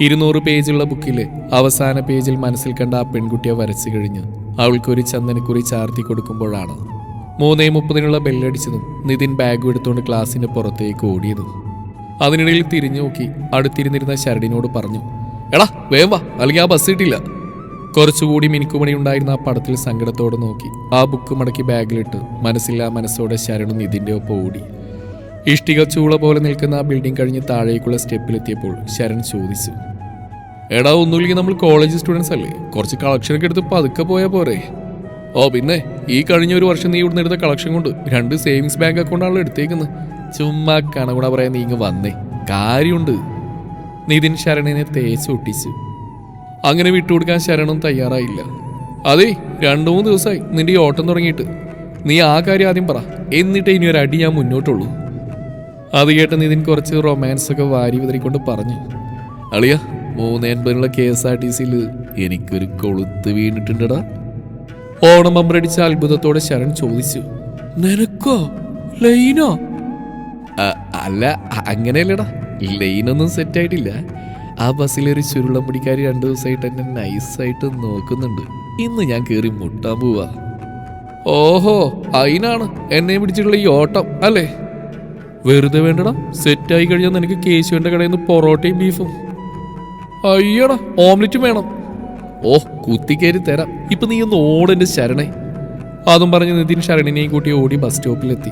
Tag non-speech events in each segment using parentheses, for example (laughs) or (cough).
ഇരുന്നൂറ് പേജുള്ള ബുക്കിലെ അവസാന പേജിൽ മനസ്സിൽ കണ്ട ആ പെൺകുട്ടിയെ വരച്ചു കഴിഞ്ഞ് അവൾക്കൊരു ചന്ദനക്കുറി ചാർത്തി കൊടുക്കുമ്പോഴാണ് മൂന്നേ മുപ്പതിനുള്ള ബെല്ലടിച്ചതും നിതിൻ ബാഗ് എടുത്തുകൊണ്ട് ക്ലാസ്സിന്റെ പുറത്തേക്ക് ഓടിയതും. അതിനിടയിൽ തിരിഞ്ഞു നോക്കി അടുത്തിരുന്നിരുന്ന ശരടിനോട് പറഞ്ഞു എടാ വേം വാ അല്ലെങ്കിൽ ആ ബസ് കിട്ടില്ല കുറച്ചുകൂടി മിനുക്കുമണി ഉണ്ടായിരുന്ന ആ പടത്തിൽ സങ്കടത്തോടെ നോക്കി ആ ബുക്ക് മടക്കി ബാഗിലിട്ട് മനസ്സില്ലാ മനസ്സോടെ ശരണും നിതിന്റെ ഒപ്പം ഓടി. ഇഷ്ടിക ചൂള പോലെ നിൽക്കുന്ന ആ ബിൽഡിംഗ് കഴിഞ്ഞ് താഴേക്കുള്ള സ്റ്റെപ്പിലെത്തിയപ്പോൾ ശരൺ ചോദിച്ചു. എടാ ഒന്നുമില്ലെങ്കിൽ നമ്മൾ കോളേജ് സ്റ്റുഡൻസ് അല്ലേ? കുറച്ച് കളക്ഷൻ ഒക്കെ എടുത്ത് പതുക്കെ പോയാൽ പോരെ. ഓ പിന്നെ ഈ കഴിഞ്ഞ ഒരു വർഷം നീ ഇവിടുന്ന് എടുത്ത കളക്ഷൻ കൊണ്ട് രണ്ട് സേവിങ്സ് ബാങ്ക് അക്കൗണ്ടാണല്ലോ എടുത്തേക്കുന്നത് ചുമ്മാ കണകുണ പറയാൻ നീ ഇങ്ങ് വന്നേ. കാര്യമുണ്ട്. നിതിൻ ശരണിനെ തേച്ച് ഒട്ടിച്ചു. അങ്ങനെ വിട്ടുകൊടുക്കാൻ ശരണും തയ്യാറായില്ല. അതെ രണ്ടു മൂന്ന് ദിവസമായി നിന്റെ ഈ ഓട്ടം തുടങ്ങിയിട്ട്. നീ ആ കാര്യം ആദ്യം പറ. എന്നിട്ട് ഇനി ഒരു അടി ഞാൻ മുന്നോട്ടുള്ളൂ. അത് കേട്ട് നിതിൻ കുറച്ച് റൊമാൻസ് ഒക്കെ വാരി വിതറിക്കൊണ്ട് പറഞ്ഞു. അളിയ മൂന്ന് എൺപതിനുള്ള കെ എസ് ആർ ടി സിയിൽ എനിക്കൊരു കൊളുത്ത് വീണിട്ടുണ്ടടാ. ഓണം അമ്പരടിച്ച അത്ഭുതത്തോടെ ശരൺ ചോദിച്ചു നിനക്കോ? ലൈനോ? അല്ല അങ്ങനെയല്ലടാ. ലൈനൊന്നും സെറ്റ് ആയിട്ടില്ല ആ ബസ്സിലൊരു ചുരുളമ്പടിക്കാരി രണ്ടു ദിവസമായിട്ട് എന്നെ നൈസായിട്ട് നോക്കുന്നുണ്ട്. ഇന്ന് ഞാൻ കയറി മുട്ടാൻ പോവാ. ഓഹോ അതിനാണ് എന്നെ പിടിച്ചിട്ടുള്ള ഈ ഓട്ടം അല്ലേ? വെറുതെ വേണ്ടടാ. സെറ്റായി കഴിഞ്ഞാൽ നിനക്ക് കേശുവിന്റെ കടയിൽ നിന്ന് പൊറോട്ടയും ബീഫും അയ്യടാ ഓംലെറ്റും വേണം. ഓ കുത്തിക്കേരി തരാം. ഇപ്പൊ നീ ഒന്ന് ഓടെന്റെ ശരണേ. അതും പറഞ്ഞ് നിതിൻ ശരണിനെയും കൂട്ടി ഓടി ബസ് സ്റ്റോപ്പിലെത്തി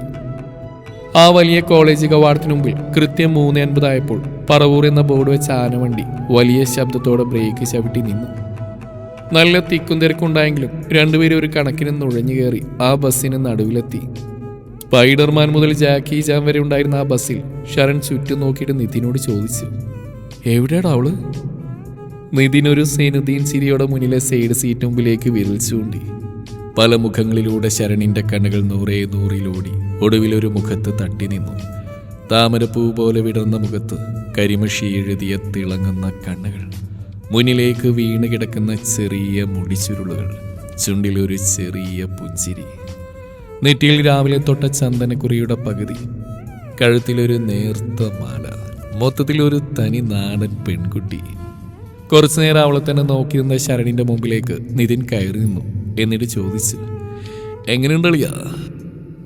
ആ വലിയ കോളേജ് കവാടത്തിനു മുമ്പിൽ കൃത്യം മൂന്ന് അൻപതായപ്പോൾ പറവൂർ എന്ന ബോർഡ് വെച്ച ആനവണ്ടി വലിയ ശബ്ദത്തോടെ ബ്രേക്ക് ചവിട്ടി നിന്നു. നല്ല തിക്കും തിരക്കുണ്ടായെങ്കിലും രണ്ടുപേരും ഒരു കണക്കിന് നുഴഞ്ഞു കയറി ആ ബസ്സിന് നടുവിലെത്തി. സ്പൈഡർമാൻ മുതൽ ജാക്കി ജാൻ വരെ ഉണ്ടായിരുന്ന ആ ബസ്സിൽ ശരൺ ചുറ്റും നോക്കിയിട്ട് നിതിനോട് ചോദിച്ചു എവിടെയാടാ അവൾ? നിതിൻ ഒരു സേനുദ്ദീൻ ചിരിയോടെ മുന്നിലെ സൈഡ് സീറ്റ് മുമ്പിലേക്ക് വിരൽ പല മുഖങ്ങളിലൂടെ ശരണിന്റെ കണ്ണുകൾ നൂറേ നൂറിലോടി ഒടുവിൽ ഒരു മുഖത്ത് തട്ടി നിന്നു. താമരപ്പൂ പോലെ വിടർന്ന മുഖത്ത് കരിമഷി എഴുതിയ തിളങ്ങുന്ന കണ്ണുകൾ മുന്നിലേക്ക് വീണ് കിടക്കുന്ന ചെറിയ മുടിച്ചുരുളുകൾ ചുണ്ടിലൊരു ചെറിയ പുഞ്ചിരി. നെറ്റിയിൽ രാവിലെ തൊട്ട ചന്ദനക്കുറിയുടെ പകുതി. കഴുത്തിലൊരു നേർത്ത മാല. മൊത്തത്തിലൊരു തനി നാടൻ പെൺകുട്ടി. കുറച്ചു നേരം അവളെ തന്നെ നോക്കിയിരുന്ന ശരണിന്റെ മുമ്പിലേക്ക് നിതിൻ കയറി നിന്നു. എന്നിട്ട് ചോദിച്ചു എങ്ങനെയുണ്ട് അളിയ?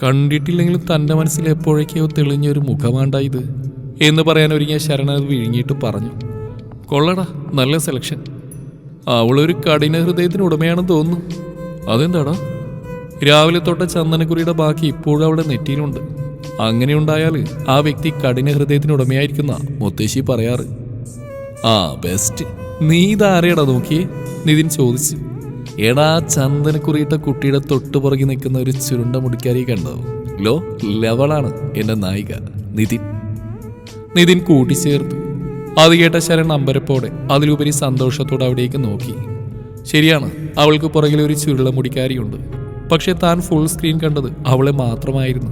കണ്ടിട്ടില്ലെങ്കിലും തന്റെ മനസ്സിൽ എപ്പോഴേക്കോ തെളിഞ്ഞൊരു മുഖമാണ്ടായത് എന്ന് പറയാൻ ഒരുങ്ങിയ ശരണ അത് വിഴുങ്ങിയിട്ട് പറഞ്ഞു കൊള്ളടാ നല്ല സെലക്ഷൻ അവളൊരു കഠിന ഹൃദയത്തിന് ഉടമയാണെന്ന് തോന്നുന്നു. അതെന്താടാ? രാവിലെ തൊട്ട ചന്ദനക്കുറിയുടെ ബാക്കി ഇപ്പോഴും അവിടെ നെറ്റിയിലുണ്ട്. അങ്ങനെയുണ്ടായാൽ ആ വ്യക്തി കഠിന ഹൃദയത്തിന് ഉടമയായിരിക്കുന്ന മുത്തശ്ശി പറയാറ്. ആ ബെസ്റ്റ് നീ ഇതാരേടാ നോക്കിയേ? നിതിൻ ചോദിച്ചു. എടാ ചന്ദനക്കുറിയിട്ട കുട്ടിയുടെ തൊട്ടു പുറകെ നിൽക്കുന്ന ഒരു ചുരുണ്ട മുടിക്കാരി കണ്ടോ? ലോ ലവളാണ് എന്റെ നായിക നിതിൻ. നിതിൻ കൂട്ടിച്ചേർത്തു. അത് കേട്ട ശരൺ അമ്പരപ്പോടെ അതിലുപരി സന്തോഷത്തോടെ അവിടേക്ക് നോക്കി. ശരിയാണ് അവൾക്ക് പുറകിൽ ഒരു ചുരുള മുടിക്കാരിയുണ്ട്. പക്ഷെ താൻ ഫുൾ സ്ക്രീൻ കണ്ടത് അവളെ മാത്രമായിരുന്നു.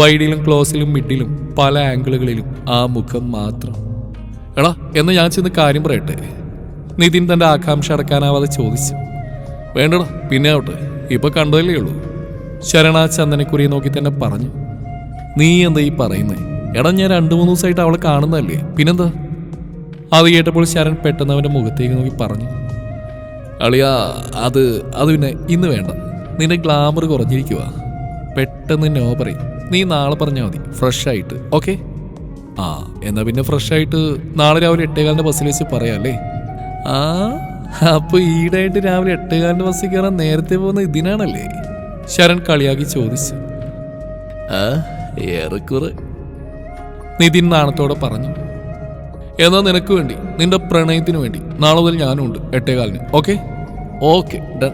വൈഡിലും ക്ലോസിലും മിഡിലും പല ആംഗിളുകളിലും ആ മുഖം മാത്രം. എടാ എന്ന് ഞാൻ ചെന്ന് കാര്യം പറയട്ടെ? നിതിൻ തന്റെ ആകാംക്ഷ അടക്കാനാവാതെ ചോദിച്ചു. വേണ്ടടാ പിന്നെ ആവട്ടെ. ഇപ്പൊ കണ്ടതല്ലേ ഉള്ളൂ. ശരണ ചന്ദനക്കുറിയെ നോക്കി തന്നെ പറഞ്ഞു. നീ എന്താ ഈ പറയുന്നത് എടാ ഞാൻ രണ്ടു മൂന്ന് ദിവസമായിട്ട് അവളെ കാണുന്നതല്ലേ. പിന്നെന്താ? അത് കേട്ടപ്പോൾ ശരൺ പെട്ടെന്ന് അവന്റെ മുഖത്തേക്ക് നോക്കി പറഞ്ഞു. അളിയാ അത് അത് പിന്നെ ഇന്ന് വേണ്ട. നിന്റെ ഗ്ലാമർ കുറഞ്ഞിരിക്കുക പെട്ടെന്ന് നോ പറയും. നീ നാളെ പറഞ്ഞാൽ മതി. ഫ്രഷ് ആയിട്ട്. ഓക്കെ ആ എന്നാ പിന്നെ ഫ്രഷ് ആയിട്ട് നാളെ രാവിലെ എട്ടേകാലിന്റെ ബസ്സിൽ വെച്ച് പറയാല്ലേ? ആ അപ്പൊ ഈടായിട്ട് രാവിലെ എട്ടേകാലിന്റെ ബസ്സിൽ കയറാൻ നേരത്തെ പോകുന്ന ഇതിനാണല്ലേ? ശരൺ കളിയാക്കി ചോദിച്ചു. ആ ഏറെക്കുറെ. നിതിൻ നാണത്തോടെ പറഞ്ഞു. എന്നാ നിനക്ക് വേണ്ടി നിന്റെ പ്രണയത്തിന് വേണ്ടി നാളെ മുതൽ ഞാനും ഉണ്ട് എട്ടേകാലിന്. ഓക്കെ ഓക്കെ ഡൺ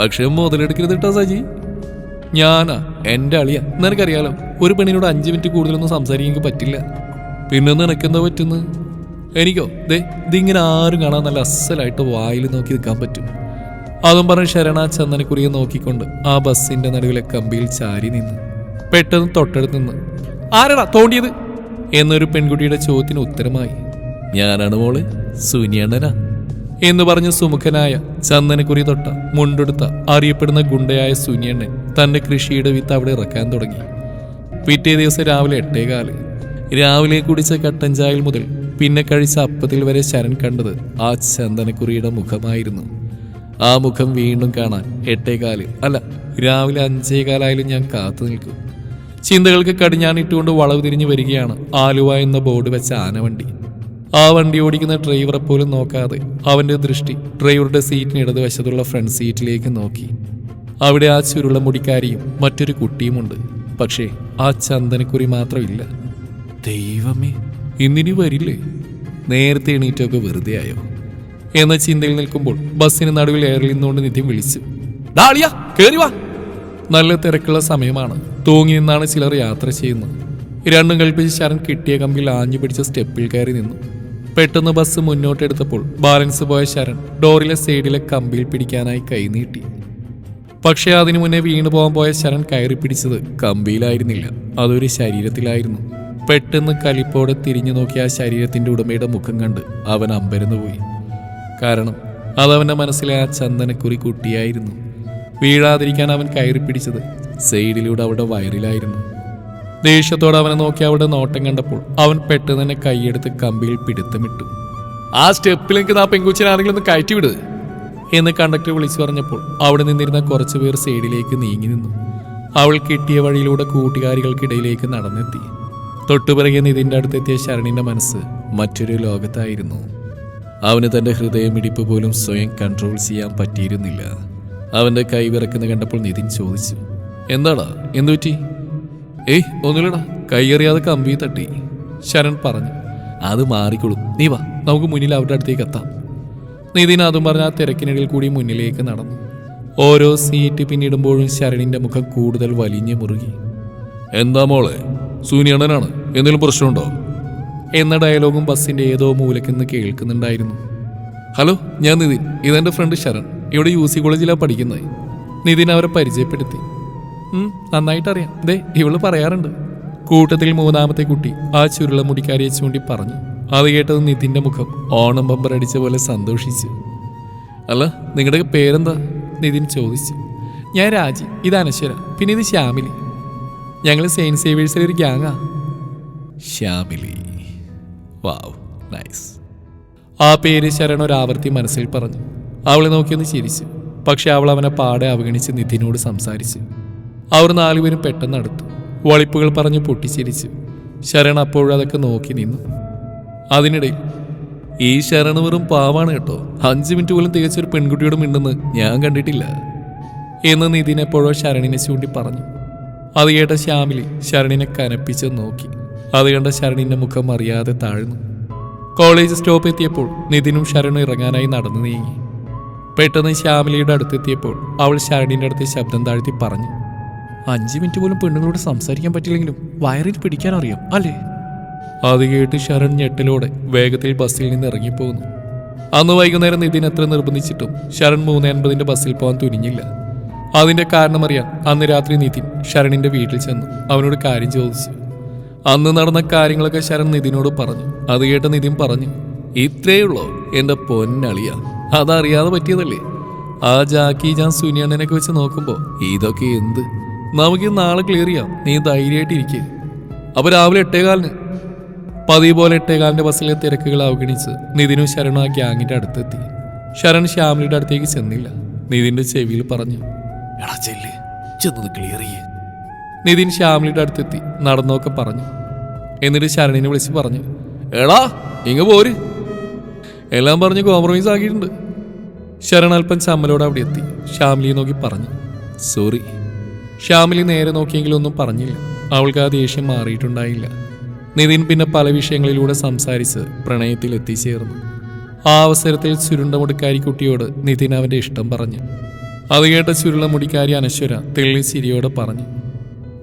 പക്ഷെ മുതലെടുക്കരുത് കേട്ടോ സജി. ഞാനാ എന്റെ അളിയ. നിനക്കറിയാലോ ഒരു പെണ്ണിനോട് അഞ്ച് മിനിറ്റ് കൂടുതലൊന്നും സംസാരിക്കാൻ പറ്റില്ല. പിന്നെ നിനക്കെന്താ പറ്റുന്നത് എനിക്കോ? ദേ ഇതിങ്ങനെ ആരും കാണാൻ നല്ല അസലായിട്ട് വായിൽ നോക്കി നിൽക്കാൻ പറ്റും. അതും പറഞ്ഞ് ശരണ ചന്ദനക്കുറിയെ നോക്കിക്കൊണ്ട് ആ ബസ്സിന്റെ നടുവിലെ കമ്പിയിൽ ചാരി നിന്ന് പെട്ടെന്ന് തൊട്ടടുത്ത് നിന്ന് ആരടാ തോണ്ടിയത്? എന്നൊരു പെൺകുട്ടിയുടെ ചോദ്യത്തിന് ഉത്തരമായി ഞാനാണ് മോൾ സുനിയണ്ണനാ എന്ന് പറഞ്ഞ് സുമുഖനായ ചന്ദനക്കുറി തൊട്ട മുണ്ടെടുത്ത അറിയപ്പെടുന്ന ഗുണ്ടയായ സുനിയണ്ണൻ തന്റെ കൃഷിയുടെ വിത്ത് അവിടെ ഇറക്കാൻ തുടങ്ങി. പിറ്റേ ദിവസം രാവിലെ എട്ടേകാൽ രാവിലെ കുടിച്ച കട്ടൻ ചായൽ മുതൽ പിന്നെ കഴിച്ച അപ്പത്തിൽ വരെ ശരൺ കണ്ടത് ആ ചന്ദനക്കുറിയുടെ മുഖമായിരുന്നു. ആ മുഖം വീണ്ടും കാണാൻ എട്ടേകാൽ അല്ല രാവിലെ അഞ്ചേകാലായാലും ഞാൻ കാത്തു നിൽക്കും. ചിന്തകൾക്ക് കടിഞ്ഞാണിട്ടുകൊണ്ട് വളവ് തിരിഞ്ഞു വരികയാണ് ആലുവ എന്ന ബോർഡ് വെച്ച ആനവണ്ടി. ആ വണ്ടി ഓടിക്കുന്ന ഡ്രൈവറെ പോലും നോക്കാതെ അവന്റെ ദൃഷ്ടി ഡ്രൈവറുടെ സീറ്റിന് ഇടതുവശത്തുള്ള ഫ്രണ്ട് സീറ്റിലേക്ക് നോക്കി. അവിടെ ആ ചുരുള മുടിക്കാരിയും മറ്റൊരു കുട്ടിയുമുണ്ട്. പക്ഷേ ആ ചന്ദനക്കുറി മാത്രമില്ല. ദൈവമേ ഇന്നിനി വരില്ലേ? നേരത്തെ എണീറ്റൊക്കെ വെറുതെ ആയോ? എന്ന ചിന്തയിൽ നിൽക്കുമ്പോൾ ബസ്സിന് നടുവിൽ എയറിൽ നിന്നുകൊണ്ട് നിത്യം വിളിച്ചു. ഡാളിയ വാ. നല്ല തിരക്കുള്ള സമയമാണ്. തൂങ്ങി നിന്നാണ് ചിലർ യാത്ര ചെയ്യുന്നത്. രണ്ടും കൽപ്പിച്ച് ശരൺ കിട്ടിയ കമ്പിൽ ആഞ്ഞു പിടിച്ച സ്റ്റെപ്പിൽ കയറി നിന്നു. പെട്ടെന്ന് ബസ് മുന്നോട്ടെടുത്തപ്പോൾ ബാലൻസ് പോയ ശരൺ ഡോറിലെ സൈഡിലെ കമ്പിയിൽ പിടിക്കാനായി കൈനീട്ടി പക്ഷേ അതിനു മുന്നേ വീണു പോകാൻ പോയ ശരൺ കയറി പിടിച്ചത് കമ്പിയിലായിരുന്നില്ല. അതൊരു ശരീരത്തിലായിരുന്നു. പെട്ടെന്ന് കലിപ്പോടെ തിരിഞ്ഞു നോക്കിയ ആ ശരീരത്തിന്റെ ഉടമയുടെ മുഖം കണ്ട് അവൻ അമ്പരന്നു പോയി. കാരണം അതവന്റെ മനസ്സിലെ ആ ചന്ദനക്കുറി കുട്ടിയായിരുന്നു. വീഴാതിരിക്കാൻ അവൻ കയറി പിടിച്ചത് സൈഡിലൂടെ അവിടെ വയറിലായിരുന്നു. ദേഷ്യത്തോടെ അവനെ നോക്കി അവിടെ നോട്ടം കണ്ടപ്പോൾ അവൻ പെട്ടെന്ന് തന്നെ കൈയെടുത്ത് കമ്പിയിൽ പിടുത്തമിട്ടു. ആ സ്റ്റെപ്പിലേക്ക് ആ പെങ്കുച്ചിനാണെങ്കിലും ഒന്ന് കയറ്റി വിട് എന്ന് കണ്ടക്ടർ വിളിച്ചു പറഞ്ഞപ്പോൾ അവിടെ നിന്നിരുന്ന കുറച്ചു പേർ സൈഡിലേക്ക് നീങ്ങി നിന്നു. അവൾ കിട്ടിയ വഴിയിലൂടെ കൂട്ടുകാരികൾക്കിടയിലേക്ക് നടന്നെത്തി. തൊട്ടുപിറകെ നിതിന്റെ അടുത്തെത്തിയ ശരണിന്റെ മനസ്സ് മറ്റൊരു ലോകത്തായിരുന്നു. അവന് തന്റെ ഹൃദയമിടിപ്പ് പോലും സ്വയം കൺട്രോൾ ചെയ്യാൻ പറ്റിയിരുന്നില്ല. അവന്റെ കൈ വിറക്കുന്ന കണ്ടപ്പോൾ നിതിൻ ചോദിച്ചു എന്താടാ? എന്തുപറ്റി? ഏയ് ഒന്നുമില്ലടാ. കൈയറിയാതെ കമ്പി തട്ടി. ശരൺ പറഞ്ഞു അത് മാറിക്കൊള്ളും നീ വാ നമുക്ക് മുന്നിൽ അവരുടെ അടുത്തേക്ക് എത്താം. നിതിൻ അതും പറഞ്ഞ ആ തിരക്കിനിടയിൽ കൂടി മുന്നിലേക്ക് നടന്നു. ഓരോ സീറ്റ് പിന്നിടുമ്പോഴും ശരണിന്റെ മുഖം കൂടുതൽ വലിഞ്ഞു മുറുകി. എന്താ മോളെ? സൂനിയണ്ണനാണ് എന്തെങ്കിലും പ്രശ്നമുണ്ടോ? എന്ന ഡയലോഗും ബസ്സിന്റെ ഏതോ മൂലക്കെന്ന് കേൾക്കുന്നുണ്ടായിരുന്നു. ഹലോ ഞാൻ നിതിൻ. ഇതെന്റെ ഫ്രണ്ട് ശരൺ. ഇവിടെ യു സി കോളേജിലാണ് പഠിക്കുന്നത്. നിതിൻ അവരെ പരിചയപ്പെടുത്തി. നന്നായിട്ടറിയാം. ദേ ഇവൾ പറയാറുണ്ട്. കൂട്ടത്തിൽ മൂന്നാമത്തെ കുട്ടി ആ ചുരുള മുടിക്കാരിയെ ചൂണ്ടി പറഞ്ഞു. അത് കേട്ടത് നിതിന്റെ മുഖം ഓണം ബമ്പർ അടിച്ച പോലെ സന്തോഷിച്ചു. അല്ല നിങ്ങളുടെ പേരെന്താ? നിതിൻ ചോദിച്ചു. ഞാൻ രാജി ഇത് അനശ്വര പിന്നെ ഇത് ശ്യാമിലി. ഞങ്ങൾ സെയിന്റ് സേവേഴ്സിലെ ഒരു ഗ്യാങ്ങാ. ശ്യാമിലി. Wow nice. ആ പേര് ശരൺ ഒരാവർത്തി മനസ്സിൽ പറഞ്ഞു. അവളെ നോക്കിയൊന്ന് ചിരിച്ചു. പക്ഷെ അവൾ അവനെ പാടെ അവഗണിച്ച് നിധിനോട് സംസാരിച്ചു. അവർ നാലുപേരും പെട്ടെന്ന് അടുത്തു. വളിപ്പുകൾ പറഞ്ഞ് പൊട്ടിച്ചിരിച്ചു ശരൺ അപ്പോഴതൊക്കെ നോക്കി നിന്നു. അതിനിടയിൽ ഈ ശരണ് വെറും പാവാണ് കേട്ടോ. അഞ്ച് മിനിറ്റ് പോലും തികച്ചൊരു പെൺകുട്ടിയോട് മിണ്ടെന്ന് ഞാൻ കണ്ടിട്ടില്ല എന്ന് നിതിൻ എപ്പോഴോ ശരണിനെ ചൂണ്ടി പറഞ്ഞു. അത് കേട്ട ശ്യാമിലി ശരണിനെ കനപ്പിച്ച് നോക്കി. അത് കണ്ട ശരണിന്റെ മുഖം അറിയാതെ താഴ്ന്നു. കോളേജ് സ്റ്റോപ്പ് എത്തിയപ്പോൾ നിതിനും ശരണും ഇറങ്ങാനായി നടന്നു നീങ്ങി. പെട്ടെന്ന് ശ്യാമിലിയുടെ അടുത്തെത്തിയപ്പോൾ അവൾ ശരണിന്റെ അടുത്ത് ശബ്ദം താഴ്ത്തി പറഞ്ഞു. അഞ്ച് മിനിറ്റ് പോലും പെണ്ണുങ്ങളോട് സംസാരിക്കാൻ പറ്റില്ലെങ്കിലും വയറിൽ പിടിക്കാൻ അറിയാം അല്ലേ? അത് കേട്ട് ശരൺ ഞെട്ടലോടെ വേഗത്തിൽ ബസ്സിൽ നിന്ന് ഇറങ്ങിപ്പോകുന്നു. അന്ന് വൈകുന്നേരം നിതിൻ എത്ര നിർബന്ധിച്ചിട്ടും ശരൺ മൂന്ന് അൻപതിന്റെ ബസ്സിൽ പോകാൻ തുനിഞ്ഞില്ല. അതിന്റെ കാരണം കാരണമറിയാൻ അന്ന് രാത്രി നിതിൻ ശരണിന്റെ വീട്ടിൽ ചെന്നു. അവനോട് കാര്യം ചോദിച്ചു. അന്ന് നടന്ന കാര്യങ്ങളൊക്കെ ശരൺ നിതിനോട് പറഞ്ഞു. അത് കേട്ട നിതിൻ പറഞ്ഞു ഇത്രയുള്ളോ എന്റെ പൊന്നളിയ. അതറിയാതെ പറ്റിയതല്ലേ? ആ ജാക്കി ഞാൻ സുനിയണ്ണനൊക്കെ വെച്ച് നോക്കുമ്പോ ഇതൊക്കെ എന്ത്? നമുക്ക് നാളെ ക്ലിയർ ചെയ്യാം. നീ ധൈര്യമായിട്ട് ഇരിക്കുക അപ്പൊ രാവിലെ എട്ടേകാലിന്. പതിവ് പോലെ എട്ടേകാലിന്റെ ബസ്സിലെ തിരക്കുകൾ അവഗണിച്ച് നിതിനും ശരണും ആ ഗ്യാങ്ങിന്റെ അടുത്തെത്തി. ശരൺ ശ്യാമിലിയുടെ അടുത്തേക്ക് ചെന്നില്ല. നിതിന്റെ ചെവിയിൽ പറഞ്ഞു എടാ ചെന്നത് ക്ലിയർ ചെയ്യേ. നിതിൻ ശ്യാമിലിയുടെ അടുത്തെത്തി നടന്നൊക്കെ പറഞ്ഞു. എന്നിട്ട് ശരണിനെ വിളിച്ച് പറഞ്ഞു എടാ ഇങ്ങ് പോര്. എല്ലാം പറഞ്ഞ് കോംപ്രമൈസ് ആക്കിയിട്ടുണ്ട്. ശരൺ അല്പം ചമ്മലോടെ അവിടെ എത്തി. ശ്യാമിലിയെ നോക്കി പറഞ്ഞു സോറി ശ്യാമിലി നേരെ നോക്കിയെങ്കിലും ഒന്നും പറഞ്ഞില്ല. അവൾക്ക് ആ ദേഷ്യം മാറിയിട്ടുണ്ടായില്ല. നിതിൻ പിന്നെ പല വിഷയങ്ങളിലൂടെ സംസാരിച്ച് പ്രണയത്തിൽ എത്തിച്ചേർന്നു. ആ അവസരത്തിൽ ചുരുണ്ട മുടിക്കാരി കുട്ടിയോട് നിതിൻ അവന്റെ ഇഷ്ടം പറഞ്ഞു. അത് കേട്ട ചുരുളമുടിക്കാരി അനശ്വര തെള്ളി ചിരിയോടെ പറഞ്ഞു.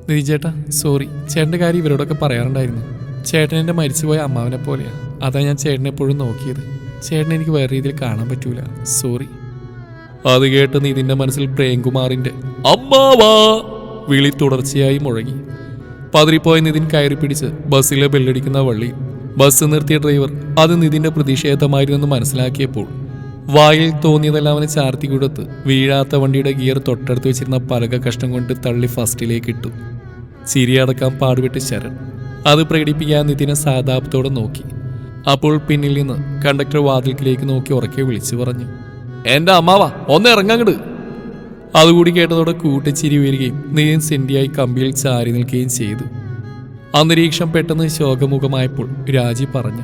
നിതിൻ ചേട്ടാ സോറി. ചേട്ടന്റെ കാര്യം ഇവരോടൊക്കെ പറയാറുണ്ടായിരുന്നു. ചേട്ടൻ എന്റെ മരിച്ചുപോയ അമ്മാവനെ പോലെയാണ് അതാ ഞാൻ ചേട്ടനെപ്പോഴും നോക്കിയത്. ചേട്ടൻ എനിക്ക് വേറെ രീതിയിൽ കാണാൻ പറ്റൂല. സോറി. അത് കേട്ട് നിതിന്റെ മനസ്സിൽ പ്രേംകുമാറിന്റെ അമ്മാവാ വിളി തുടർച്ചയായി മുഴങ്ങി. പതിരിപ്പോയ നിതിൻ കയറി പിടിച്ച് ബസ്സിലെ ബെല്ലടിക്കുന്ന വള്ളി ബസ് നിർത്തിയ ഡ്രൈവർ അത് നിതിന്റെ പ്രതിഷേധമായിരുന്നെന്ന് മനസ്സിലാക്കിയപ്പോൾ വായിൽ തോന്നിയതെല്ലാം അവന് ചാർത്തി കൊടുത്ത് വീഴാത്ത വണ്ടിയുടെ ഗിയർ തൊട്ടടുത്ത് വെച്ചിരുന്ന പലക കഷ്ടം കൊണ്ട് തള്ളി ഫസ്റ്റിലേക്ക് ഇട്ടു. ചിരിയടക്കാൻ പാടുപെട്ട് ശരൺ. അത് പ്രകടിപ്പിക്കാൻ നിതിനെ സാധാപത്തോടെ നോക്കി. അപ്പോൾ പിന്നിൽ നിന്ന് കണ്ടക്ടർ വാതിൽക്കിലേക്ക് നോക്കി ഉറക്കെ വിളിച്ചു പറഞ്ഞു. എന്റെ അമ്മാവാ ഒന്ന് ഇറങ്ങങ്ങട്. അതുകൂടി കേട്ടതോടെ കൂട്ടച്ചിരി വരികയും നീൻ സെന്റിയായി കമ്പിയിൽ ചാരി നിൽക്കുകയും ചെയ്തു. അന്തരീക്ഷം പെട്ടെന്ന് ശോകമുഖമായപ്പോൾ രാജി പറഞ്ഞു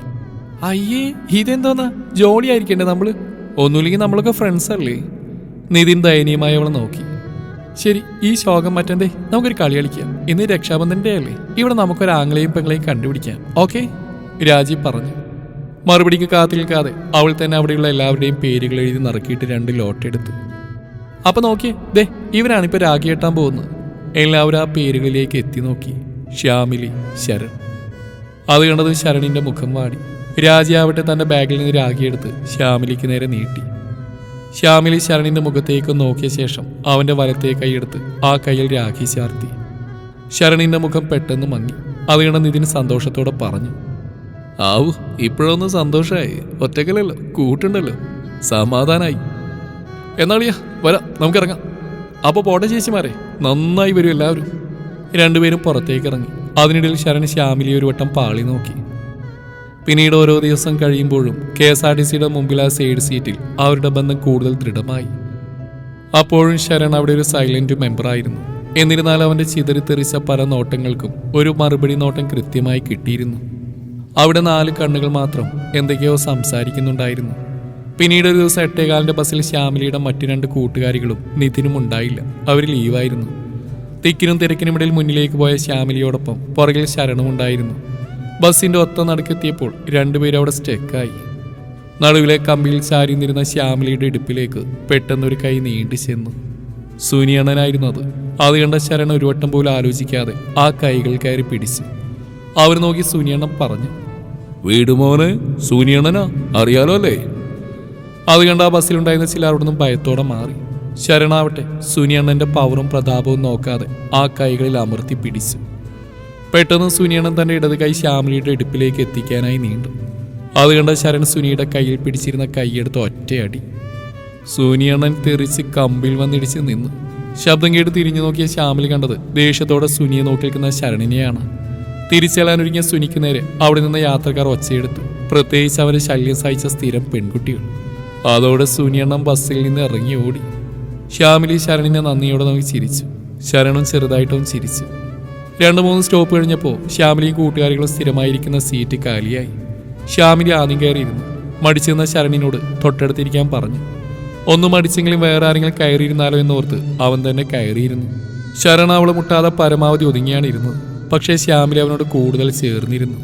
അയ്യേ ഇതെന്തോന്നാ? ജോളിയായിരിക്കണ്ടേ നമ്മൾ? ഒന്നുമില്ലെങ്കിൽ നമ്മളൊക്കെ ഫ്രണ്ട്സ് അല്ലേ? നിതിൻ ദയനീയമായി അവളെ നോക്കി. ശരി ഈ ശോകം മറ്റെന്തേ? നമുക്കൊരു കളി കളിക്കാം. ഇന്ന് രക്ഷാബന്ധന്റെ അല്ലേ? ഇവിടെ നമുക്കൊരു ആംഗ്ലയും പെങ്ങളെയും കണ്ടുപിടിക്കാം. ഓക്കെ? രാജി പറഞ്ഞു. മറുപടിക്ക് കാത്തു നിൽക്കാതെ അവൾ തന്നെ അവിടെയുള്ള എല്ലാവരുടെയും പേരുകൾ എഴുതി നറുക്കിയിട്ട് രണ്ട് ലോട്ട് എടുത്തു. അപ്പൊ നോക്കിയേ ദേ ഇവരാണ് ഇപ്പൊ രാഗി കെട്ടാൻ പോകുന്നത്. എല്ലാവരും ആ പേരുകളിലേക്ക് എത്തി നോക്കി. ശ്യാമിലി ശരൺ. അത് കണ്ടത് ശരണിന്റെ മുഖം വാടി. രാജയാവട്ടെ തന്റെ ബാഗിൽ നിന്ന് രാഖിയെടുത്ത് ശ്യാമിലിക്ക് നേരെ നീട്ടി. ശ്യാമിലി ശരണിന്റെ മുഖത്തേക്ക് നോക്കിയ ശേഷം അവന്റെ വലത്തെ കൈയെടുത്ത് ആ കയ്യിൽ രാഖി ചാർത്തി. ശരണിന്റെ മുഖം പെട്ടെന്ന് മങ്ങി. അത് കണ്ട നിതിൻ സന്തോഷത്തോടെ പറഞ്ഞു ആവു ഇപ്പോഴൊന്ന് സന്തോഷമായി ഒറ്റക്കലല്ലോ കൂട്ടുണ്ടല്ലോ. സമാധാനായി. എന്നാളിയാ വരാം നമുക്കിറങ്ങാം. അപ്പൊ പോട്ടെ ചേച്ചിമാരെ. നന്നായി വരും എല്ലാവരും. രണ്ടുപേരും പുറത്തേക്ക് ഇറങ്ങി അതിനിടയിൽ ശരൺ ശ്യാമിലി ഒരു വട്ടം പാളി നോക്കി. പിന്നീട് ഓരോ ദിവസം കഴിയുമ്പോഴും കെ എസ് ആർ ടി സിയുടെ മുമ്പിൽ ആ സൈഡ് സീറ്റിൽ അവരുടെ ബന്ധം കൂടുതൽ ദൃഢമായി. അപ്പോഴും ശരൺ അവിടെ ഒരു സൈലന്റ് മെമ്പറായിരുന്നു. എന്നിരുന്നാലും അവന്റെ ചിതറിത്തെറിച്ച പല നോട്ടങ്ങൾക്കും ഒരു മറുപടി നോട്ടം കൃത്യമായി കിട്ടിയിരുന്നു. അവിടെ നാല് കണ്ണുകൾ മാത്രം എന്തൊക്കെയോ സംസാരിക്കുന്നുണ്ടായിരുന്നു. പിന്നീട് ഒരു ദിവസം എട്ടേകാലിന്റെ ബസ്സിൽ ശ്യാമിലിയുടെ മറ്റു രണ്ട് കൂട്ടുകാരികളും നിതിനും ഉണ്ടായില്ല. അവർ ലീവായിരുന്നു. തിക്കിനും തിരക്കിനുമിടയിൽ മുന്നിലേക്ക് പോയ ശ്യാമിലിയോടൊപ്പം പുറകിൽ ശരണും ഉണ്ടായിരുന്നു. ബസ്സിന്റെ ഒത്ത നടുക്കെത്തിയപ്പോൾ രണ്ടുപേരും അവിടെ സ്റ്റെക്കായി. നടുവിലെ കമ്പിയിൽ ചാരിന്നിരുന്ന ശ്യാമിലിയുടെ ഇടുപ്പിലേക്ക് പെട്ടെന്നൊരു കൈ നീണ്ടു ചെന്നു. സൂനിയണ്ണനായിരുന്നു അത്. അത് കണ്ട ശരൺ ഒരു വട്ടം പോലും ആലോചിക്കാതെ ആ കൈകൾ കയറി പിടിച്ചു. അവർ നോക്കി സൂനിയണ്ണൻ പറഞ്ഞു വീട് മോനെ സൂനിയണ്ണനാ അറിയാലോ അല്ലേ? അത് കണ്ട ആ ബസ്സിലുണ്ടായിരുന്ന ചിലർ അവിടുന്ന് ഭയത്തോടെ മാറി. ശരണാവട്ടെ സുനിയണ്ണന്റെ പവറും പ്രതാപവും നോക്കാതെ ആ കൈകളിൽ അമർത്തി പിടിച്ചു. പെട്ടെന്ന് സുനിയണ്ണൻ തന്റെ ഇടത് കൈ ശ്യാമിലിയുടെ ഇടുപ്പിലേക്ക് എത്തിക്കാനായി നീണ്ടു. അത് കണ്ട ശരൺ സുനിയുടെ കയ്യിൽ പിടിച്ചിരുന്ന കൈയെടുത്ത് ഒറ്റയടി. സുനിയണ്ണൻ തെറിച്ച് കമ്പിൽ വന്നിടിച്ച് നിന്നു. ശബ്ദം കേട്ട് തിരിഞ്ഞു നോക്കിയ ശ്യാമിലി കണ്ടത് ദേഷ്യത്തോടെ സുനിയെ നോക്കി നിൽക്കുന്ന ശരണിനെയാണ്. തിരിച്ചെല്ലാനൊരുങ്ങിയ സുനിക്ക് നേരെ അവിടെ നിന്ന് യാത്രക്കാർ ഒച്ചയെടുത്തു. പ്രത്യേകിച്ച് അവരെ ശല്യം സഹിച്ച സ്ഥിരം പെൺകുട്ടികൾ. അതോടെ സുനിയണ്ണം ബസ്സിൽ നിന്ന് ഇറങ്ങി ഓടി. ശ്യാമിലി ശരണിനെ നന്ദിയോടെ നോക്കി ചിരിച്ചു. ശരണും ചെറുതായിട്ടും ചിരിച്ചു. രണ്ട് മൂന്ന് സ്റ്റോപ്പ് കഴിഞ്ഞപ്പോൾ ശ്യാമിലിയും കൂട്ടുകാരികളും സ്ഥിരമായിരിക്കുന്ന സീറ്റ് കാലിയായി. ശ്യാമിലി ആദ്യം കയറിയിരുന്നു. മടിച്ചിരുന്ന ശരണിനോട് തൊട്ടടുത്തിരിക്കാൻ പറഞ്ഞു. ഒന്നും മടിച്ചെങ്കിലും വേറെ ആരെങ്കിലും കയറിയിരുന്നാലോ എന്നോർത്ത് അവൻ തന്നെ കയറിയിരുന്നു. ശരണ അവളെ മുട്ടാതെ പരമാവധി ഒതുങ്ങിയാണ് ഇരുന്നത്. പക്ഷേ ശ്യാമിലി അവനോട് കൂടുതൽ ചേർന്നിരുന്നു.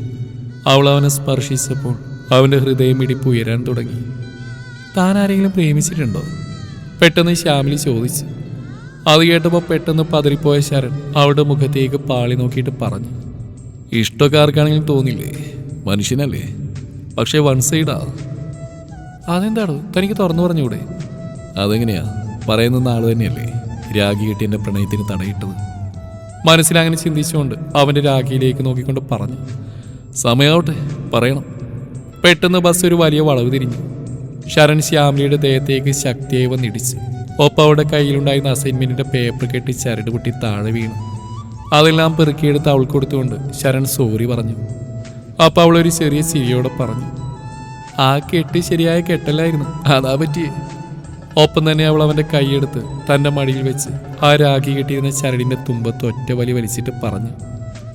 അവൾ അവനെ സ്പർശിച്ചപ്പോൾ അവന്റെ ഹൃദയം ഇടിപ്പ് ഉയരാൻ തുടങ്ങി. താൻ ആരെങ്കിലും പ്രേമിച്ചിട്ടുണ്ടോ? പെട്ടെന്ന് ശ്യാമിലി ചോദിച്ചു. അത് കേട്ടപ്പോൾ പെട്ടെന്ന് പതറിപ്പോയ ശരൺ അവളുടെ മുഖത്തേക്ക് പാളി നോക്കിയിട്ട് പറഞ്ഞു. ഇഷ്ടമൊക്കെ ആർക്കാണെങ്കിലും തോന്നില്ലേ? മനുഷ്യനല്ലേ? പക്ഷേ വൺ സൈഡാ അതെന്താണോ തനിക്ക് തുറന്നു പറഞ്ഞൂടെ അതെങ്ങനെയാ? പറയുന്ന ആൾ തന്നെയല്ലേ? രാഗി കെട്ടി എന്റെ പ്രണയത്തിന് തടയിട്ടത്. മനസ്സിലങ്ങനെ ചിന്തിച്ചുകൊണ്ട് അവന്റെ രാഖിയിലേക്ക് നോക്കിക്കൊണ്ട് പറഞ്ഞു സമയാവട്ടെ പറയണം. പെട്ടെന്ന് ബസ് ഒരു വലിയ വളവ് തിരിഞ്ഞു. ശരൺ ശ്യാമിലിയുടെ ദേഹത്തേക്ക് ശക്തിയായി വന്നിടിച്ചു. ഒപ്പം അവളുടെ കയ്യിലുണ്ടായിരുന്ന അസൈൻമെന്റിന്റെ പേപ്പർ കെട്ടി ചരട് പൊട്ടി താഴെ വീണു. അതെല്ലാം പെറുക്കിയെടുത്ത് അവൾക്ക് കൊടുത്തുകൊണ്ട് ശരൺ സോറി പറഞ്ഞു. അപ്പം അവളൊരു ചെറിയ ചിരിയോടെ പറഞ്ഞു ആ കെട്ട് ശരിയായ കെട്ടല്ലായിരുന്നു. അതാ പറ്റിയേ. ഒപ്പം തന്നെ അവൾ അവന്റെ കൈയെടുത്ത് തന്റെ മടിയിൽ വെച്ച് ആ രാഖി കെട്ടിയിരുന്ന ചരടിന്റെ തുമ്പത്ത് ഒറ്റ വലി വലിച്ചിട്ട് പറഞ്ഞു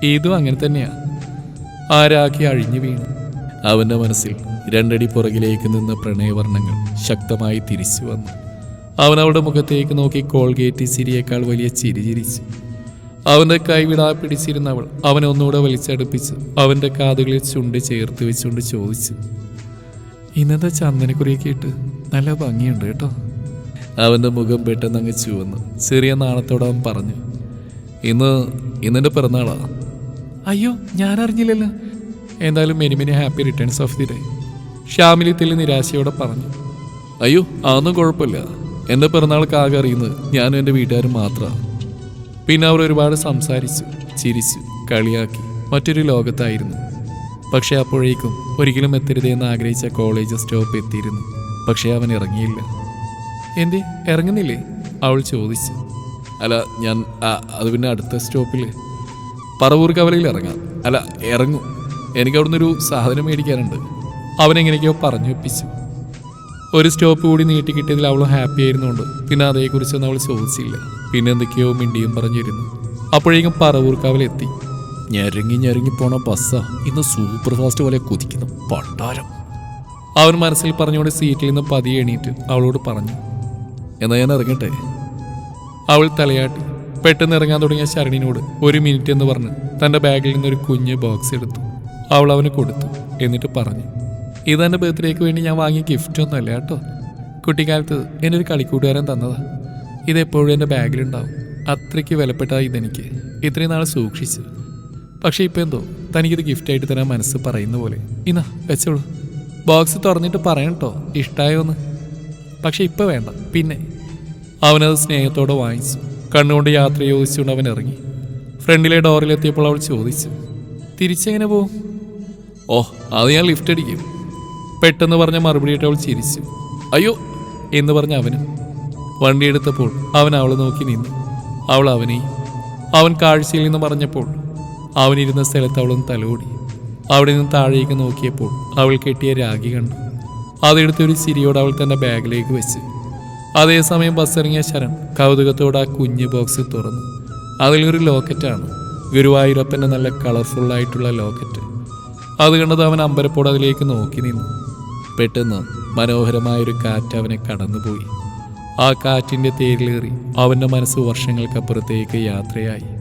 ഇതും അങ്ങനെ തന്നെയാ. ആ രാഖി അഴിഞ്ഞു വീണു. അവന്റെ മനസ്സിൽ രണ്ടടി പുറകിലേക്ക് നിന്ന പ്രണയവർണങ്ങൾ ശക്തമായി തിരിച്ചു വന്നു. അവൻ അവളുടെ മുഖത്തേക്ക് നോക്കി കോൾഗേറ്റ് ചിരിയേക്കാൾ വലിയ ചിരി ചിരിച്ചു. അവന്റെ കൈവിടാ പിടിച്ചിരുന്നവൾ അവനെ ഒന്നുകൂടെ വലിച്ചടുപ്പിച്ച് അവന്റെ കാതുകളിൽ ചുണ്ട് ചേർത്ത് വെച്ചുകൊണ്ട് ചോദിച്ചു ഇന്നത്തെ ചന്ദനക്കുറിയൊക്കെ ഇട്ട് നല്ല ഭംഗിയുണ്ട് കേട്ടോ? അവന്റെ മുഖം പെട്ടെന്ന് അങ്ങ് ചുവന്നു. ചെറിയ നാണത്തോടെ അവൻ പറഞ്ഞു ഇന്ന് ഇന്നെന്റെ പിറന്നാളാ. അയ്യോ ഞാൻ അറിഞ്ഞില്ലല്ലോ എന്തായാലും many many happy returns of the day. Shyamili തെല്ലി നിരാശയോടെ പറഞ്ഞു അയ്യോ അതൊന്നും കുഴപ്പമില്ല. എന്റെ പിറന്നാൾക്ക് ആകെ അറിയുന്നത് ഞാനും എന്റെ വീട്ടുകാരും മാത്രമാണ് പിന്നെ അവർ ഒരുപാട് സംസാരിച്ചു ചിരിച്ചു കളിയാക്കി മറ്റൊരു ലോകത്തായിരുന്നു. പക്ഷേ അപ്പോഴേക്കും ഒരിക്കലും എത്തരുതെന്ന് ആഗ്രഹിച്ച കോളേജ് സ്റ്റോപ്പ് എത്തിയിരുന്നു. പക്ഷേ അവൻ ഇറങ്ങിയില്ല. എന്തേ? ഇറങ്ങുന്നില്ലേ? അവൾ ചോദിച്ചു. അല്ല ഞാൻ അത് പിന്നെ അടുത്ത സ്റ്റോപ്പിൽ പറവൂർ കവലയിൽ ഇറങ്ങാം. അല്ല ഇറങ്ങും. എനിക്ക് അവിടുന്ന് ഒരു സാധനം മേടിക്കാനുണ്ട്. അവനെങ്ങനെയൊക്കെയോ പറഞ്ഞു വെപ്പിച്ചു ഒരു സ്റ്റോപ്പ് കൂടി നീട്ടി കിട്ടിയതിൽ അവൾ ഹാപ്പി ആയിരുന്നുകൊണ്ട് പിന്നെ അതേക്കുറിച്ചൊന്നും അവൾ ചോദിച്ചില്ല. പിന്നെ എന്തൊക്കെയോ മിണ്ടിയും പറഞ്ഞിരുന്നു. അപ്പോഴേക്കും പറവൂർ എത്തി ഞെരങ്ങി ഞെരങ്ങി പോണ ബസ്സാ ഇന്ന് സൂപ്പർ ഫാസ്റ്റ് പോലെ കുതിക്കുന്നു. പണ്ടാരം അവൻ മനസ്സിൽ പറഞ്ഞുകൊണ്ട് സീറ്റിൽ നിന്ന് പതിയെ എണീറ്റ് അവളോട് പറഞ്ഞു. എന്നാ ഞാൻ ഇറങ്ങട്ടെ? അവൾ തലയാട്ടി. പെട്ടെന്ന് ഇറങ്ങാൻ തുടങ്ങിയ ശരണിനോട് ഒരു മിനിറ്റ് എന്ന് പറഞ്ഞ് തന്റെ ബാഗിൽ നിന്ന് ഒരു കുഞ്ഞ് ബോക്സ് എടുത്തു. അവൾ അവന് കൊടുത്തു എന്നിട്ട് പറഞ്ഞു ഇതെന്റെ ബർത്ത്ഡേക്ക് വേണ്ടി ഞാൻ വാങ്ങിയ ഗിഫ്റ്റ് ഒന്നുമല്ല കേട്ടോ. കുട്ടിക്കാലത്ത് എന്റെ ഒരു കളിക്കൂട്ടുകാരൻ തന്നതാ. ഇതെപ്പോഴും എന്റെ ബാഗിലുണ്ടാവും. അത്രയ്ക്ക് വിലപ്പെട്ട ഇതെനിക്ക്. ഇത്രയും നാൾ സൂക്ഷിച്ചു. പക്ഷേ ഇപ്പം എന്തോ? തനിക്കിത് ഗിഫ്റ്റായിട്ട് തരാൻ മനസ്സ് പറയുന്ന പോലെ. ഇന്നാ വെച്ചോളൂ. ബോക്സ് തുറന്നിട്ട് പറയട്ടോ ഇഷ്ടായോന്ന്. പക്ഷെ ഇപ്പം വേണ്ട. പിന്നെ. അവനത് സ്നേഹത്തോടെ വാങ്ങിച്ചു. കണ്ണുകൊണ്ട് യാത്ര ചോദിച്ചുകൊണ്ട് അവൻ ഇറങ്ങി. ഫ്രണ്ടിലെ ഡോറിലെത്തിയപ്പോൾ അവൾ ചോദിച്ചു തിരിച്ചെങ്ങനെ പോവും? ഓ അത് ഞാൻ ലിഫ്റ്റ് അടിക്കും. പെട്ടെന്ന് പറഞ്ഞ മറുപടിയിട്ട് അവൾ ചിരിച്ചു. അയ്യോ എന്ന് പറഞ്ഞ അവനും. വണ്ടിയെടുത്തപ്പോൾ അവൻ അവളെ നോക്കി നിന്നു. അവൾ അവനെ അവൻ കാഴ്ചയിൽ നിന്ന് പറഞ്ഞപ്പോൾ അവനിരുന്ന സ്ഥലത്ത് അവളൊന്ന് തലോടി. അവിടെ നിന്ന് താഴേക്ക് നോക്കിയപ്പോൾ അവൾ കെട്ടിയ രാഗി കണ്ടു. അതെടുത്ത് ഒരു ചിരിയോട് അവൾ തന്റെ ബാഗിലേക്ക് വെച്ച്. അതേസമയം ബസ് ഇറങ്ങിയ ശരൺ കൗതുകത്തോടെ ആ കുഞ്ഞ് ബോക്സ് തുറന്നു. അതിലൊരു ലോക്കറ്റാണ്. ഗുരുവായൂരപ്പന്റെ നല്ല കളർഫുള്ളായിട്ടുള്ള ലോക്കറ്റ്. അത് കണ്ടത് അവൻ അമ്പരപ്പോട് അതിലേക്ക് നോക്കി നിന്നു. പെട്ടെന്ന് മനോഹരമായൊരു കാറ്റ് അവനെ കടന്നുപോയി. ആ കാറ്റിന്റെ തേരിലേറി അവന്റെ മനസ്സ് വർഷങ്ങൾക്കപ്പുറത്തേക്ക് യാത്രയായി.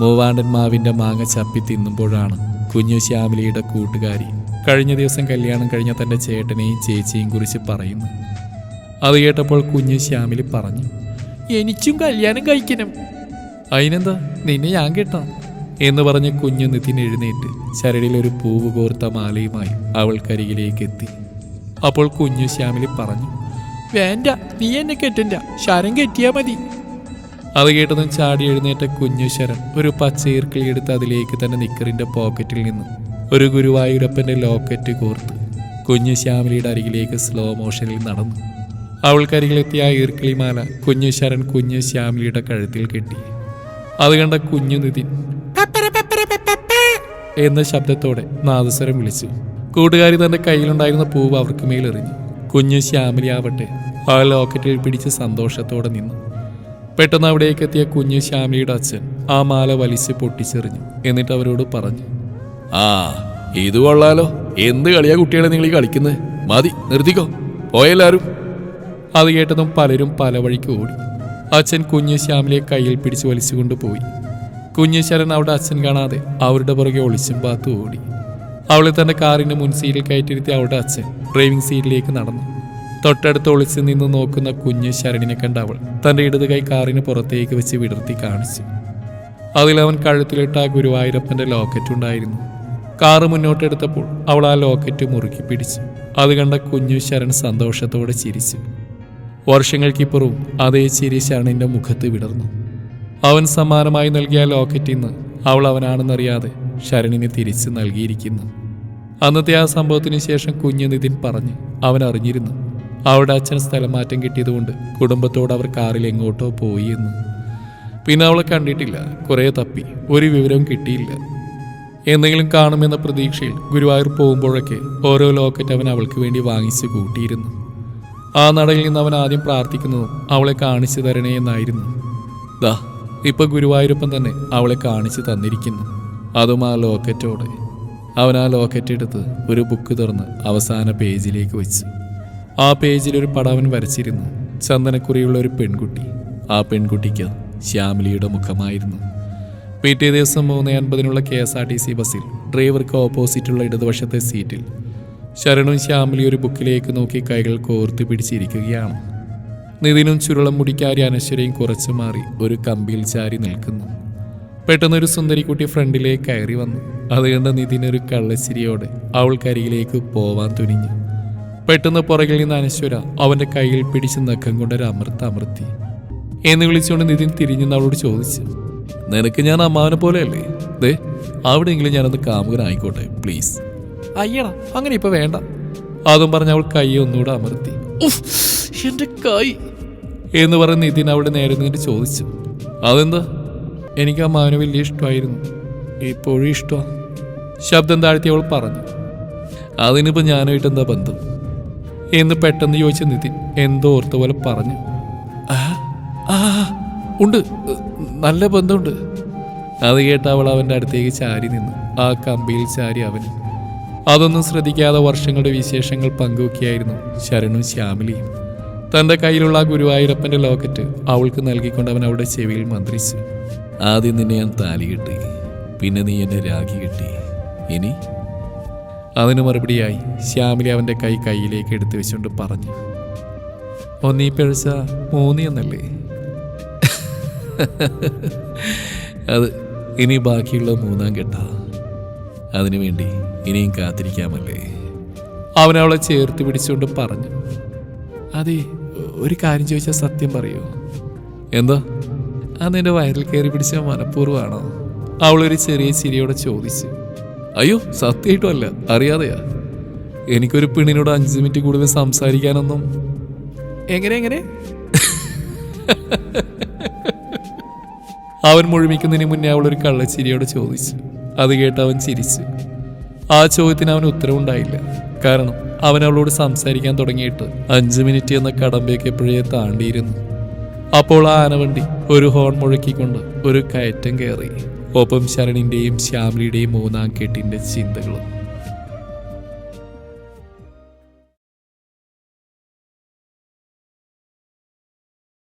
മൂവാണ്ടൻ മാവിന്റെ മാങ്ങ ചപ്പി തിന്നുമ്പോഴാണ് കുഞ്ഞു ശ്യാമിലിയുടെ കൂട്ടുകാരി കഴിഞ്ഞ ദിവസം കല്യാണം കഴിഞ്ഞ തന്റെ ചേട്ടനെയും ചേച്ചിയെയും കുറിച്ച് പറയുന്നു. അത് കേട്ടപ്പോൾ കുഞ്ഞ് ശ്യാമിൽ പറഞ്ഞു എനിക്കും കല്യാണം കഴിക്കണം. അതിനെന്താ നിന്നെ ഞാൻ കേട്ടോ എന്ന് പറഞ്ഞ് കുഞ്ഞു നിതിൻ എഴുന്നേറ്റ് ചരടിൽ ഒരു പൂവ് കോർത്ത മാലയുമായി അവൾക്കരികിലേക്ക് എത്തി. അപ്പോൾ കുഞ്ഞു ശ്യാമിൽ പറഞ്ഞു വേണ്ട നീ എന്നെ കെട്ടണ്ട ശരം കെട്ടിയാ മതി. അത് കേട്ടതും ചാടി എഴുന്നേറ്റ കുഞ്ഞു ശരൺ ഒരു പച്ച ഈർക്കിളി എടുത്ത് അതിലേക്ക് തന്നെ നിക്കറിന്റെ പോക്കറ്റിൽ നിന്നും. ഒരു ഗുരുവായൂരപ്പന്റെ ലോക്കറ്റ് കോർത്ത് കുഞ്ഞു ശ്യാമിലിയുടെ അരികിലേക്ക് സ്ലോ മോഷനിൽ നടന്നു. അവൾക്കരികിലെത്തിയ ഈർക്കിളിമാല കുഞ്ഞു ശരൺ കുഞ്ഞു ശ്യാമിലിയുടെ കഴുത്തിൽ കെട്ടി. അത് കണ്ട കുഞ്ഞു നിതിൻ എന്ന ശബ്ദത്തോടെ നാദസ്വരം വിളിച്ചു. കൂട്ടുകാരി തന്റെ കയ്യിലുണ്ടായിരുന്ന പൂവ് അവർക്ക് മേലെറിഞ്ഞു കുഞ്ഞു ശ്യാമലി ആവട്ടെ ആ ലോക്കറ്റിൽ പിടിച്ച് സന്തോഷത്തോടെ നിന്നു. പെട്ടെന്ന് അവിടേക്കെത്തിയ കുഞ്ഞു ശ്യാമിലിയുടെ അച്ഛൻ ആ മാല വലിച്ച് പൊട്ടിച്ചെറിഞ്ഞു. എന്നിട്ട് അവരോട് പറഞ്ഞു ആ ഇത് കൊള്ളാലോ. എന്ത് കളിയാ കുട്ടികളെ നിങ്ങൾ ഈ കളിക്കുന്നത്? മതി നിർത്തിക്കോ. പോയെല്ലാരും അത് കേട്ടതും പലരും പല വഴിക്ക് ഓടി. അച്ഛൻ കുഞ്ഞു ശ്യാമിലെ കയ്യിൽ പിടിച്ച് വലിച്ചുകൊണ്ട് പോയി. കുഞ്ഞു അവിടെ അച്ഛൻ കാണാതെ അവരുടെ പുറകെ ഒളിച്ചും പാത്തു ഓടി. അവളെ കാറിന്റെ മുൻ സീറ്റിൽ കയറ്റിരുത്തി അവളുടെ അച്ഛൻ ഡ്രൈവിംഗ് സീറ്റിലേക്ക് നടന്നു. തൊട്ടടുത്ത് ഒളിച്ച് നിന്ന് നോക്കുന്ന കുഞ്ഞു ശരണിനെ കണ്ട അവൾ തന്റെ ഇടത് കൈ കാറിന് പുറത്തേക്ക് വെച്ച് വിടർത്തി കാണിച്ചു. അതിലവൻ കഴുത്തിലിട്ട ആ ലോക്കറ്റ് ഉണ്ടായിരുന്നു. കാറ് മുന്നോട്ടെടുത്തപ്പോൾ അവൾ ആ ലോക്കറ്റ് മുറുക്കി പിടിച്ചു. അത് കണ്ട കുഞ്ഞു ശരൺ സന്തോഷത്തോടെ ചിരിച്ചു. വർഷങ്ങൾക്കിപ്പുറവും അതേ ചിരി ശരണിന്റെ മുഖത്ത് വിടർന്നു. അവൻ സമ്മാനമായി നൽകിയ ലോക്കറ്റിൽ ലോക്കറ്റ് ഇന്ന് അവൾ അവനാണെന്നറിയാതെ ശരണിന് തിരിച്ചു നൽകിയിരിക്കുന്നു. അന്നത്തെ ആ സംഭവത്തിന് ശേഷം കുഞ്ഞു നിതിൻ പറഞ്ഞ് അവൻ അറിഞ്ഞിരുന്നു. അവളുടെ അച്ഛൻ സ്ഥലമാറ്റം കിട്ടിയതുകൊണ്ട് കുടുംബത്തോട് അവർ കാറിൽ എങ്ങോട്ടോ പോയി എന്ന്. പിന്നെ അവളെ കണ്ടിട്ടില്ല. കുറേ തപ്പി. ഒരു വിവരവും കിട്ടിയില്ല. എന്തെങ്കിലും കാണുമെന്ന പ്രതീക്ഷയിൽ ഗുരുവായൂർ പോകുമ്പോഴൊക്കെ ഓരോ ലോക്കറ്റ് അവൻ അവൾക്ക് വേണ്ടി വാങ്ങിച്ചു കൂട്ടിയിരുന്നു. ആ നടയിൽ നിന്ന് അവൻ ആദ്യം പ്രാർത്ഥിക്കുന്നതും അവളെ കാണിച്ചു തരണേ എന്നായിരുന്നു. ദാ ഇപ്പൊ ഗുരുവായൂരപ്പൻ തന്നെ അവളെ കാണിച്ചു തന്നിരിക്കുന്നു. അതും ആ ലോക്കറ്റോടെ. അവൻ ആ ലോക്കറ്റ് എടുത്ത് ഒരു ബുക്ക് തുറന്ന് അവസാന പേജിലേക്ക് വെച്ചു. ആ പേജിൽ ഒരു പടം അവൻ വരച്ചിരുന്നു. ചന്ദനക്കുറിയുള്ള ഒരു പെൺകുട്ടി. ആ പെൺകുട്ടിക്ക് ശ്യാമിലിയുടെ മുഖമായിരുന്നു. പിറ്റേ ദിവസം മൂന്ന് അൻപതിനുള്ള K S R T C ബസ്സിൽ ഡ്രൈവർക്ക് ഓപ്പോസിറ്റുള്ള ഇടതുവശത്തെ സീറ്റിൽ ശരണും ശ്യാമിലി ഒരു ബുക്കിലേക്ക് നോക്കി കൈകൾ കോർത്ത് പിടിച്ചിരിക്കുകയാണ്. നിതിനും ചുരുളം മുടിക്കാരി അനശ്വരയും കുറച്ചു മാറി ഒരു കമ്പിയിൽ ചാരി നിൽക്കുന്നു. പെട്ടെന്നൊരു സുന്ദരിക്കുട്ടി ഫ്രണ്ടിലേക്ക് കയറി വന്നു. അത് കണ്ട് ഒരു കള്ളച്ചിരിയോടെ അവൾക്കരികിലേക്ക് പോവാൻ തുനിഞ്ഞു. പെട്ടെന്ന് പുറകിൽ നിന്ന് അനശ്വര അവന്റെ കയ്യിൽ പിടിച്ച് നഖം കൊണ്ടൊരു അമർത്ത അമർത്തി എന്ന് വിളിച്ചുകൊണ്ട് നിതിൻ തിരിഞ്ഞു അവളോട് ചോദിച്ചു നിനക്ക് ഞാൻ അമ്മാവനെ പോലെയല്ലേ? ദേ അവിടെയെങ്കിലും ഞാനൊന്ന് കാമുകനായിക്കോട്ടെ പ്ലീസ് അയ്യടാ അങ്ങനെ ഇപ്പൊ വേണ്ട. അതും പറഞ്ഞ് അവൾ കൈ ഒന്നുകൂടെ അമർത്തി. എന്റെ കൈ. എന്ന് പറഞ്ഞ് നിതിൻ അവിടെ നേരെ നിന്ന് ചോദിച്ചു. അതെന്താ? എനിക്ക് ആ അമ്മാവനെ വലിയ ഇഷ്ടമായിരുന്നു. ഇപ്പോഴും ഇഷ്ടമാണ് ശബ്ദം താഴ്ത്തി അവൾ പറഞ്ഞു. അതിനിപ്പോൾ ഞാനായിട്ട് എന്താ ബന്ധം? എന്ന് പെട്ടെന്ന് ചോദിച്ച നിതിൻ എന്തോ ഓർത്ത പോലെ പറഞ്ഞു. ആ ഉണ്ട്. നല്ല ബന്ധമുണ്ട്. അത് കേട്ട് അവൾ അവന്റെ അടുത്തേക്ക് ചാരി നിന്നു. ആ കമ്പിയിൽ ചാരി അവൻ അതൊന്നും ശ്രദ്ധിക്കാതെ വർഷങ്ങളുടെ വിശേഷങ്ങൾ പങ്കുവെക്കുകയായിരുന്നു ശരണും ശ്യാമിലിയും. തന്റെ കയ്യിലുള്ള ആ ഗുരുവായൂരപ്പന്റെ ലോക്കറ്റ് അവൾക്ക് നൽകിക്കൊണ്ട് അവൻ അവിടെ ചെവിയിൽ മന്ത്രിച്ചു. ആദ്യം നിന്നെ ഞാൻ താലി കെട്ടി പിന്നെ നീ എന്നെ രാഖി കെട്ടി. ഇനി? അതിന് മറുപടിയായി ശ്യാമിലി അവന്റെ കൈ കയ്യിലേക്ക് എടുത്തു വെച്ചുകൊണ്ട് പറഞ്ഞു. ഒന്നീ പിഴച്ച മൂന്നി എന്നല്ലേ (laughs) അത് ഇനി ബാക്കിയുള്ള മൂന്നാം കെട്ട അതിനു വേണ്ടി ഇനിയും കാത്തിരിക്കാമല്ലേ? അവൻ അവളെ ചേർത്ത് പിടിച്ചുകൊണ്ട് പറഞ്ഞു. അതെ ഒരു കാര്യം ചോദിച്ചാൽ സത്യം പറയൂ. എന്താ? അന്ന് എന്റെ വയറിൽ കയറി പിടിച്ച മനഃപൂർവമാണോ? അവളൊരു ചെറിയ ചിരിയോടെ ചോദിച്ചു. അയ്യോ സത്യമായിട്ടുമല്ല അറിയാതെയാ. എനിക്കൊരു പെണ്ണിനോട് അഞ്ച് മിനിറ്റ് കൂടുതൽ സംസാരിക്കാനൊന്നും എങ്ങനെ എങ്ങനെ? (laughs) അവൻ മുഴുമിക്കുന്നതിന് മുന്നേ അവൾ ഒരു കള്ളച്ചിരിയോട് ചോദിച്ചു. അത് കേട്ട് അവൻ ചിരിച്ചു. ആ ചോദ്യത്തിന് അവന് ഉത്തരവുണ്ടായില്ല. കാരണം അവൻ അവളോട് സംസാരിക്കാൻ തുടങ്ങിയിട്ട് അഞ്ച് മിനിറ്റ് എന്ന കടമ്പയൊക്കെ എപ്പോഴേ താണ്ടിയിരുന്നു. അപ്പോൾ ആ ആനവണ്ടി ഒരു ഹോൺ മുഴക്കിക്കൊണ്ട് ഒരു കയറ്റം കയറി. ഒപ്പം ശരണിന്റെയും ശ്യാമിലിയുടെയും മൂന്നാം കെട്ടിന്റെ ചിന്തകളും.